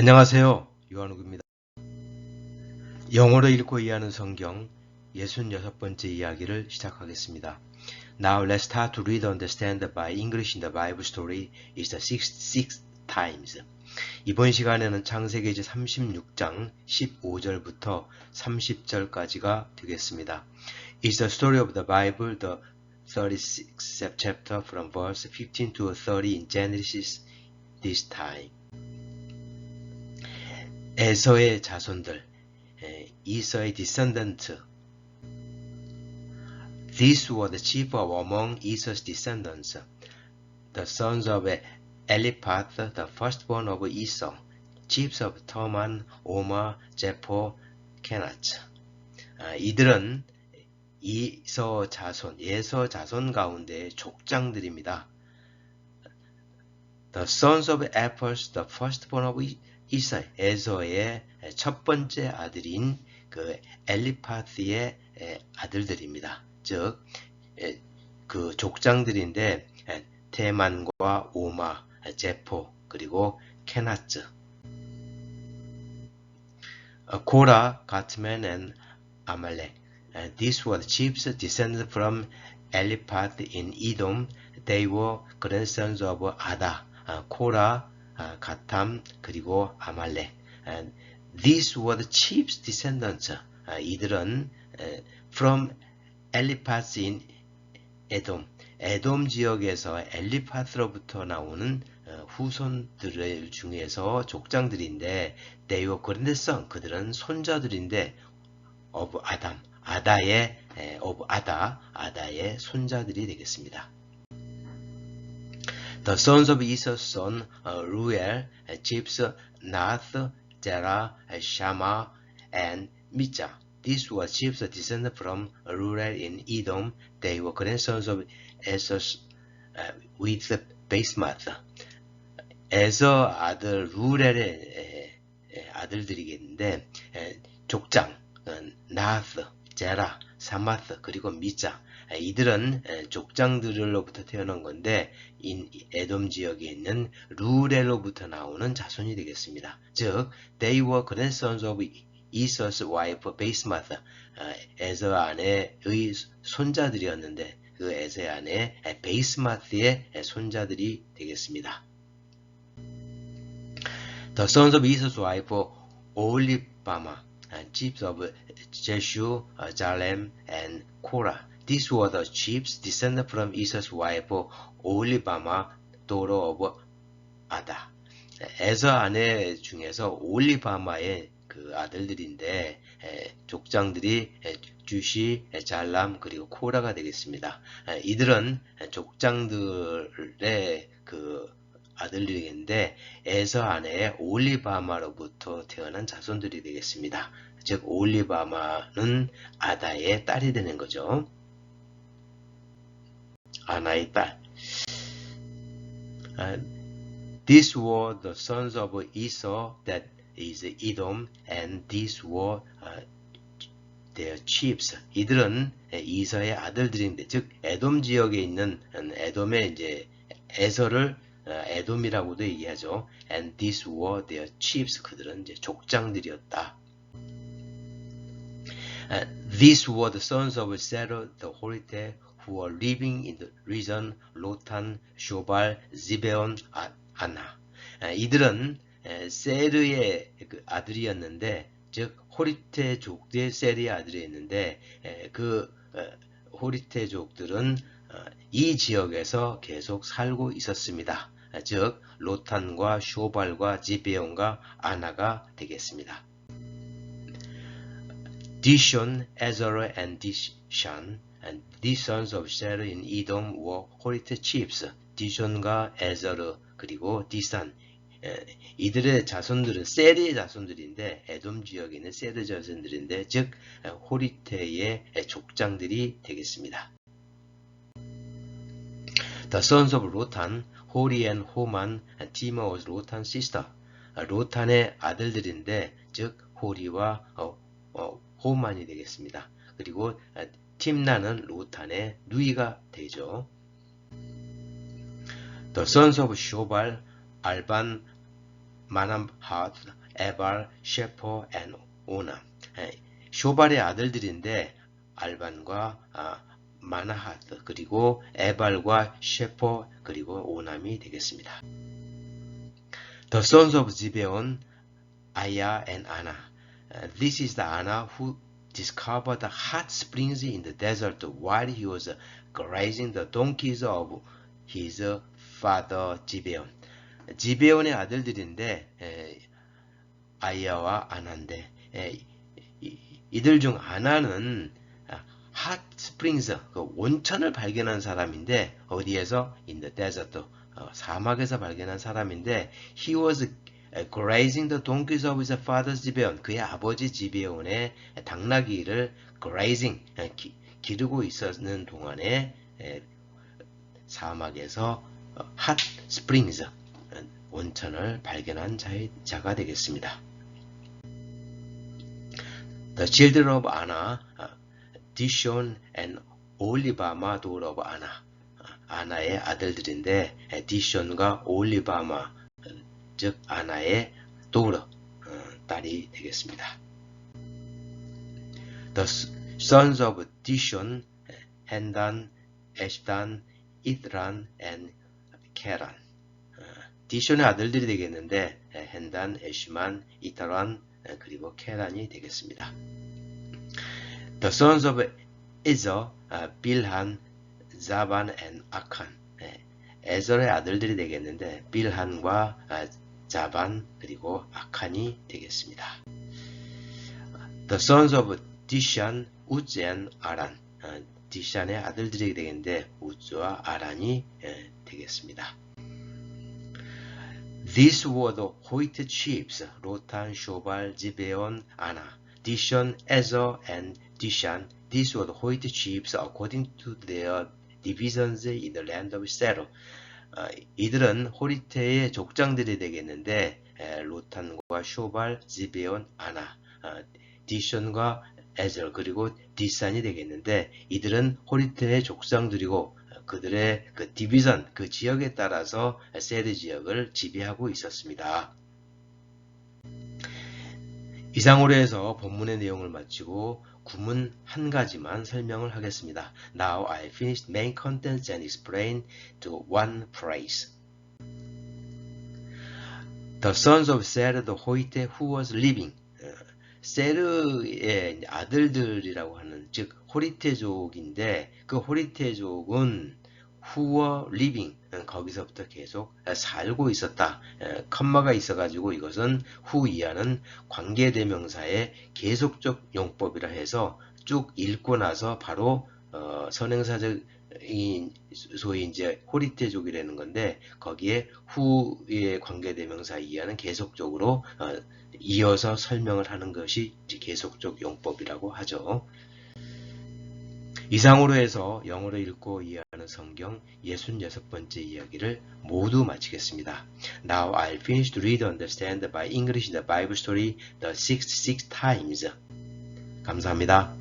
안녕하세요. 요한욱입니다. 영어로 읽고 이해하는 성경 66번째 이야기를 시작하겠습니다. Now let's start to read understand by English in the Bible story is the sixth, sixth times. 이번 시간에는 창세기 제 36장 15절부터 30절까지가 되겠습니다. It's the story of the Bible, the 36th chapter from verse 15 to 30 in Genesis this time. 에서의 자손들, 이서의 descendant. These were the chief of among Esau's descendants, the sons of Eliphaz, the firstborn of Esau, chiefs of Toman, Omar, Jepho, Kenach. 아, 이들은 이서 자손, 예서 자손 가운데 족장들입니다. The sons of Ephus, the firstborn of 이사, 에서의 첫 번째 아들인 그 엘리파스의 아들들입니다. 즉, 그 족장들인데 테만과 오마, 제포, 그리고 케나츠, 고라, 가트맨, and 아말렉. These were the chiefs descended from Eliphaz in Edom. They were grandsons of Ada, 코라, 가탐 그리고 아말렉. These were the chief's descendants. 이들은 from Eliphaz in Edom. 에돔 지역에서 엘리파스로부터 나오는 후손들 중에서 족장들인데 they were grandson. 그들은 손자들인데 of 아담. 아다의 of 아다. 아다의 손자들이 되겠습니다. The sons of Esau's son uh, Ruel, uh, chiefs Nath, Zerah, uh, Shammah, and Micha. These were chiefs descended from Ruel in Edom. They were grandsons of Esau uh, with Basemath. 에서 아들 루렐의 아들들이겠는데 족장, 나스, 제라, 사마스 그리고 미자 이들은 족장들로부터 태어난 건데 에돔 지역에 있는 루렐로부터 나오는 자손이 되겠습니다. 즉, they were grandsons of Esau's wife Basemath, 에서 아내의 손자들이었는데 그 에서의 아내 베이스마스의 손자들이 되겠습니다. The sons of Esau's wife Oholibama, chiefs of Jeshua, Jalem, and Korah. These were the chiefs descended from Esau's wife 올리바마, daughter of Ada. 에서 아내 중에서 올리바마의 그 아들들인데 에, 족장들이 에, 주시, 에, 잘람 그리고 코라가 되겠습니다. 이들은 족장들의 그 아들들인데 에서 아내의 올리바마로부터 태어난 자손들이 되겠습니다. 즉 올리바마는 아다의 딸이 되는 거죠. 딸. Uh, these were the sons of Esau, that is Edom, and these were uh, their chiefs. 이들은 이서의 아들들인데, 즉 에돔 지역에 있는 에돔의 이제 에서를 에돔이라고도 얘기하죠. And these were their chiefs. 그들은 이제 족장들이었다. Uh, these were the sons of Sarah the Horite who were living in the region Lotan, Shobal, Zibeon, 아나. 이들은 세르의 그 아들이었는데 즉 호리테족의 세르의 아들이었는데 그 호리테족들은 이 지역에서 계속 살고 있었습니다. 즉 로탄과 쇼발과 지베온과 아나가 되겠습니다. Dishon, Ezra, and Dishan and these sons of Sarah in Edom were Horite chiefs. 디션과 에저르 그리고 디산 이들의 자손들은 세르의 자손들인데 에돔 지역에 있는 세르 자손들인데 즉 호리테의 족장들이 되겠습니다. The sons of Lotan, Hori and Homan, and Tima was Lotan's sister. 로탄의 아들들인데 즉 호리와 어, 어, 호만이 되겠습니다. 그리고 팀나는 로탄의 누이가 되죠. The sons of Shobal, Alban, 마남하트, 에발, 셰퍼, 앤 오남. 쇼발의 아들들인데 알반과 아, 마나하트 그리고 에발과 셰퍼 그리고 오남이 되겠습니다. The sons of Zibeon, Aya and Anna. Uh, this is the Anna who discovered hot springs in the desert while he was grazing the donkeys of his father 지베온. 지베온의 아들들인데 에, 아이야와 아나인데 에, 이, 이들 중 아나는 핫 스프링스 그 온천을 발견한 사람인데 어디에서 in the desert 어, 사막에서 발견한 사람인데 he was grazing the donkeys of his father's 지베온 그의 아버지 지베온의 당나귀를 grazing 기, 기르고 있었는 동안에 에, 사막에서 핫 스프링스 온천을 발견한 자가 되겠습니다. The children of Anna, Dishon and 올리바마 daughter of Anna. 아나의 아들들인데 디션과 올리바마 즉 아나의 도우러 딸이 되겠습니다. The sons of Dishon, Hendan, Eshdan, Idran, and Keran. 디션의 아들들이 되겠는데 헨단, 에시만, 이타란 그리고 케란이 되겠습니다. The sons of Ezer, 빌한, 자반, and 아칸. 에절의 아들들이 되겠는데 빌한과 자반 그리고 아칸이 되겠습니다. The sons of 디샨, 우즈, and 아란. 디샨의 아들들이 되겠는데 우즈와 아란이 되겠습니다. These were the Hoyt chiefs, Lotan, Shobal, Zibeon, Anna, Dishon, Ezer, and Dishan. These were the Hoyt chiefs according to their divisions in the land of Seir. 어, 이들은 호리테의 족장들이 되겠는데 에, 로탄과 쇼발, 지베온, 아나, 어, 디션과 에젤 그리고 디산이 되겠는데 이들은 호리테의 족장들이고 그들의 그 디비전, 그 지역에 따라서 세르 지역을 지배하고 있었습니다. 이상으로 해서 본문의 내용을 마치고 구문 한 가지만 설명을 하겠습니다. Now I finished main contents and explain to one phrase. The sons of Ser the Hoite who was living. 세르의 아들들이라고 하는 즉 호리테족인데 그 호리테족은 후어 리빙 거기서부터 계속 살고 있었다. 컴마가 있어가지고 이것은 후 이하는 관계대명사의 계속적 용법이라 해서 쭉 읽고 나서 바로 어, 선행사적 이 소위 이제 호리테족이라는 건데 거기에 후의 관계대명사 이하는 계속적으로 어, 이어서 설명을 하는 것이 계속적 용법이라고 하죠. 이상으로 해서 영어로 읽고 이해하는 성경 66번째 이야기를 모두 마치겠습니다. Now I'll finish to read and understand by English the Bible story the 66 times. 감사합니다.